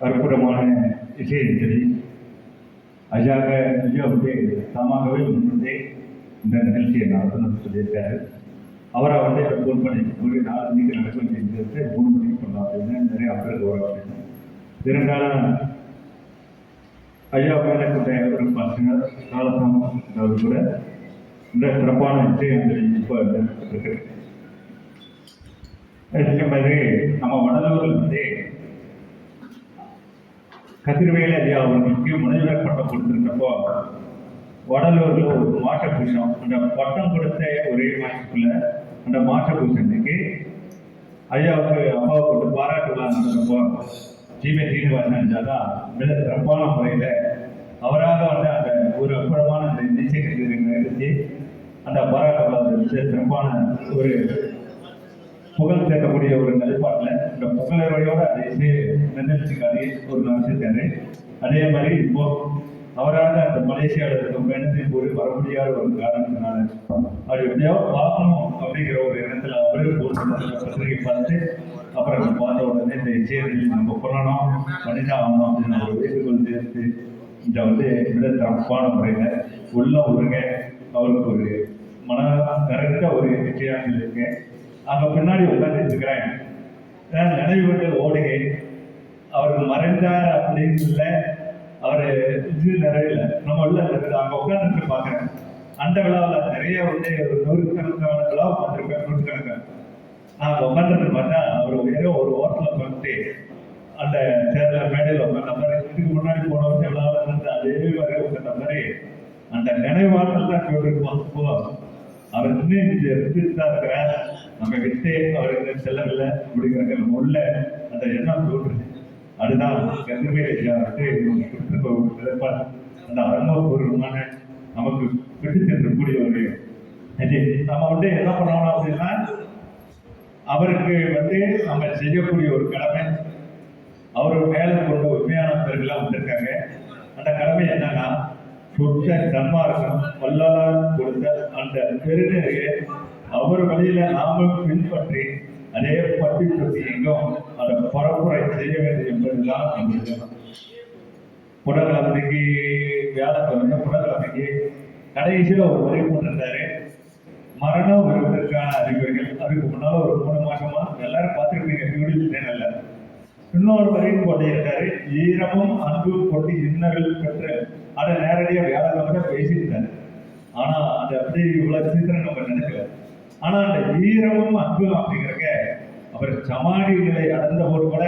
அற்புதமான இசையஞ்சலி அஜாக ஐயா வந்து தாமாகவே முன்வந்தே இந்த நிகழ்ச்சியை நடத்தணும்னு சொல்லியிருக்காரு. அவரை வந்து அதை ஃபோன் பண்ணி ஒரு நாலு மணிக்கு நடக்க வேண்டியது மூணு மணிக்கு பண்ணலாம் அப்படின்னு நிறைய அவருக்கு கௌரவம் இருந்தாலும் ஐயா மேலே கொண்ட ஒரு பசங்க காலத்தாமம் அவர் கூட இந்த சிறப்பான இசையஞ்சலி இப்போ இருக்கு அதே மாதிரி நம்ம வடலூரில் வந்து கதிர்வேல ஐயா அவர்களுக்கு முனைவர் பட்டம் கொடுத்திருந்தப்போ வடலூர்ல ஒரு மாட்ட அந்த பட்டம் கொடுத்த ஒரே மாசத்துக்குள்ள அந்த மாட்ட ஐயாவுக்கு அப்பாவை கொண்டு பாராட்டு விழா நடந்தப்போ ஜிவி சீனிவாசன் தான் மிக சிறப்பான முறையில் அவராக வந்து அந்த ஒரு அற்புதமான அந்த நிச்சயத்தை நிகழ்ச்சி அந்த பாராட்டு விழா வந்து சிறப்பான ஒரு புகழ் சேர்க்கக்கூடிய ஒரு நிலைப்பாட்டில் இந்த புகழறையோட அதை இசை நிகழ்ச்சிக்காரி ஒரு நாள் செஞ்சாரு அதே மாதிரி இப்போ அவராக அந்த மலேசியாவில் இருக்க பயணத்தின் போது வர முடியாத ஒரு காரணத்தினால. அவர் எப்படியாவது பார்க்கணும் அப்படிங்கிற ஒரு எண்ணத்தில் அவரே போட்டு பத்திரிகை பார்த்து அப்புறம் அதை பார்த்த உடனே இந்த இசையை நம்ம பண்ணணும் மனித ஆகணும் அப்படின்னு ஒரு வேண்டுகோள் சேர்த்து இந்த வந்து மிக சிறப்பான முறையில் உள்ள ஒருங்க. அவருக்கு ஒரு மன கரெக்டாக ஒரு நிச்சயம் இருக்கேன் அங்க பின்னாடி உட்கார்ந்து இருக்கிறேன் நான் நினைவு கொண்டு ஓடுகை அவர் மறைந்தார் அப்படின்னு இல்ல. அவர் இது நிறையில நம்ம உள்ள இருக்குது அங்க உட்கார்ந்து பாக்குறேன் அந்த விழாவில் நிறைய வந்து ஒரு நூறுக்கணக்கான விழா பார்த்துருப்பேன் நூற்றுக்கணக்கான நான் உட்காந்துட்டு பார்த்தா அவர் ஏதோ ஒரு ஓரத்தில் உட்காந்துட்டு அந்த சேர்ல மேடையில் உட்காந்த மாதிரி இதுக்கு முன்னாடி போன வருஷம் விழாவில் இருந்து அதே மாதிரி உட்காந்த மாதிரி அந்த நினைவாற்றல் தான் சொல்லிருக்கோம் அவர் இன்னும் தான் இருக்கிறார். நம்ம விட்டு அவருக்கு செல்லவில்லை. அப்படிங்கிற நம்ம உள்ள அந்த எண்ணம் தோன்றுது. அதுதான் கருமை வந்து கொடுத்திருக்க அந்த அனுபவபூர்வமான நமக்கு விட்டு சென்றக்கூடிய ஒரு இது. நம்ம வந்து என்ன பண்ணணும் அப்படின்னா அவருக்கு வந்து நம்ம செய்யக்கூடிய ஒரு கடமை அவர் மேலே கொண்ட உண்மையானவர்கள்லாம் வந்திருக்காங்க. அந்த கடமை என்னன்னா சுத்த சன்மார்க்கம் வல்லலால் கொடுத்த அந்த பெருநெறியை அவர் வழியில நாமும் பின்பற்றி அதே பட்டி பற்றி எங்கும் அதை பரப்புரை செய்ய வேண்டும் என்பதுதான் நம்முடைய புடக்கிழமைக்கு வியாழக்கிழமை புடக்கிழமைக்கு கடைசியில் ஒரு உரை போட்டிருந்தாரு. மரணம் வருவதற்கான அறிகுறிகள் அதுக்கு முன்னால ஒரு மூணு மாசமா எல்லாரும் பார்த்துருப்பீங்க இன்னொரு வரையும் போட்டிருக்காரு ஈரமும் அன்பு கொண்டு இன்னர்கள் பெற்று அதை நேரடியாக வியாழக்கிழமை பேசியிருந்தாரு. ஆனா அந்த அப்படி இவ்வளவு சீக்கிரம் நம்ம நினைக்கல. ஆனா அந்த ஈரமும் அன்பும் அப்படிங்கிறக்க அவர் சமாதி நிலை அடைந்த போது கூட